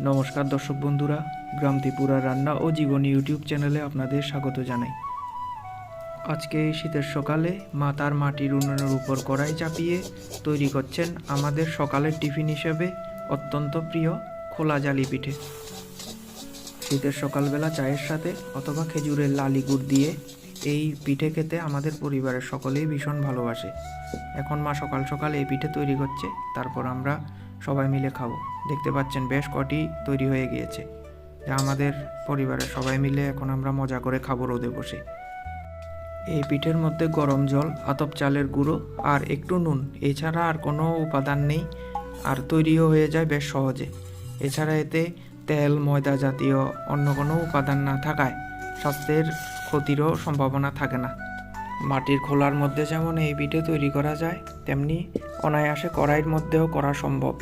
নমস্কার দর্শক বন্ধুরা, গ্রাম ত্রিপুরা রান্না ও জীবনী ইউটিউব চ্যানেলে আপনাদের স্বাগত জানাই। আজকে শীতের সকালে মা তার মাটির উনুনের উপর কড়াই চাপিয়ে তৈরি করছেন আমাদের সকালের টিফিন হিসেবে অত্যন্ত প্রিয় খোলা জালি পিঠে। শীতের সকালবেলা চায়ের সাথে অথবা খেজুরের লালি গুড় দিয়ে এই পিঠে খেতে আমাদের পরিবারের সকলেই ভীষণ ভালোবাসে। এখন মা সকাল সকাল এই পিঠে তৈরি করছে, তারপর আমরা সবাই মিলে খাব। দেখতে পাচ্ছেন বেশ কটি তৈরি হয়ে গিয়েছে। যা আমাদের পরিবারের সবাই মিলে এখন আমরা মজা করে খাব রোদে বসে। এই পিঠের মধ্যে গরম জল, আতপ চালের গুঁড়ো আর একটু নুন, এছাড়া আর কোনো উপাদান নেই আর তৈরিও হয়ে যায় বেশ সহজে। এছাড়া এতে তেল, ময়দা জাতীয় অন্য কোনো উপাদান না থাকায় স্বাস্থ্যের ক্ষতিরও সম্ভাবনা থাকে না। মাটির খোলার মধ্যে যেমন এই পিঠে তৈরি করা যায়, তেমনি অনায়াসে কড়াইয়ের মধ্যেও করা সম্ভব।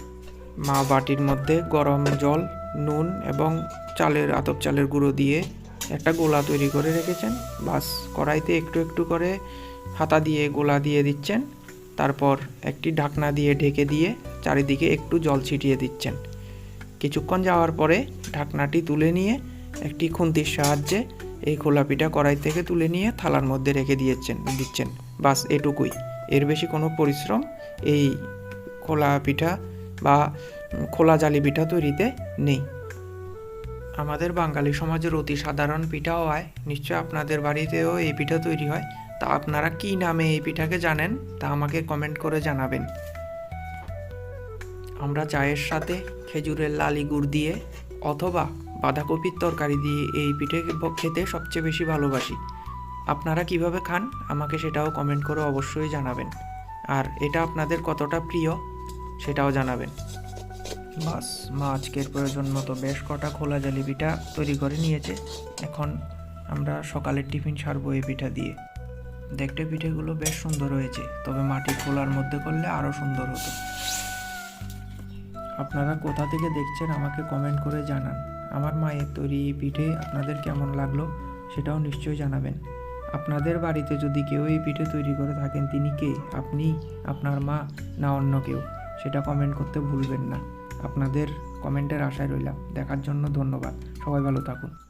মা বাটির মধ্যে গরম জল, নুন এবং চালের, আতপ চালের গুঁড়ো দিয়ে একটা গোলা তৈরি করে রেখেছেন। বাস কড়াইতে একটু একটু করে হাতা দিয়ে গোলা দিয়ে দিচ্ছেন। তারপর একটি ঢাকনা দিয়ে ঢেকে দিয়ে চারিদিকে একটু জল ছিটিয়ে দিচ্ছেন। কিছুক্ষণ যাওয়ার পরে ঢাকনাটি তুলে নিয়ে একটি খুন্তির সাহায্যে এই খোলা পিঠা কড়াই থেকে তুলে নিয়ে থালার মধ্যে রেখে দিয়েছেন, দিচ্ছেন। বাস এটুকুই। এর বেশি কোনো পরিশ্রম এই খোলা পিঠা বা খোলা জালি পিঠা তৈরিতে নেই। আমাদের বাঙালি সমাজের অতি সাধারণ পিঠা হওয়ায় নিশ্চয় আপনাদের বাড়িতেও এই পিঠা তৈরি হয়। তা আপনারা কি নামে এই পিঠাকে জানেন? তা আমাকে কমেন্ট করে জানাবেন। আমরা চায়ের সাথে খেজুরের লালি গুড় দিয়ে অথবা বাঁধাকপির তরকারি দিয়ে এই পিঠে খেতে সবচেয়ে বেশি ভালোবাসি। আপনারা কীভাবে খান? আমাকে সেটাও কমেন্ট করে অবশ্যই জানাবেন। আর এটা আপনাদের কতটা প্রিয় সেটাও জানাবেন। বাস, মা আজকের প্রয়োজন মতো বেশ কটা খোলা জালি পিঠা তৈরি করে নিয়েছে। এখন আমরা সকালের টিফিন সারবো এই পিঠা দিয়ে। দেখতে পিঠেগুলো বেশ সুন্দর হয়েছে, তবে মাটির খোলার মধ্যে করলে আরও সুন্দর হতো। আপনারা কোথা থেকে দেখছেন আমাকে কমেন্ট করে জানান। আমার মায়ের তৈরি এই পিঠে আপনাদের কেমন লাগল সেটাও নিশ্চয়ই জানাবেন। আপনাদের বাড়িতে যদি কেউ এই পিঠে তৈরি করে থাকেন, তিনি কে? আপনি, আপনার মা, না অন্য কেউ? সেটা কমেন্ট করতে ভুলবেন না। আপনাদের কমেন্টের আশায় রইলাম। দেখার জন্য ধন্যবাদ। সবাই ভালো থাকুন।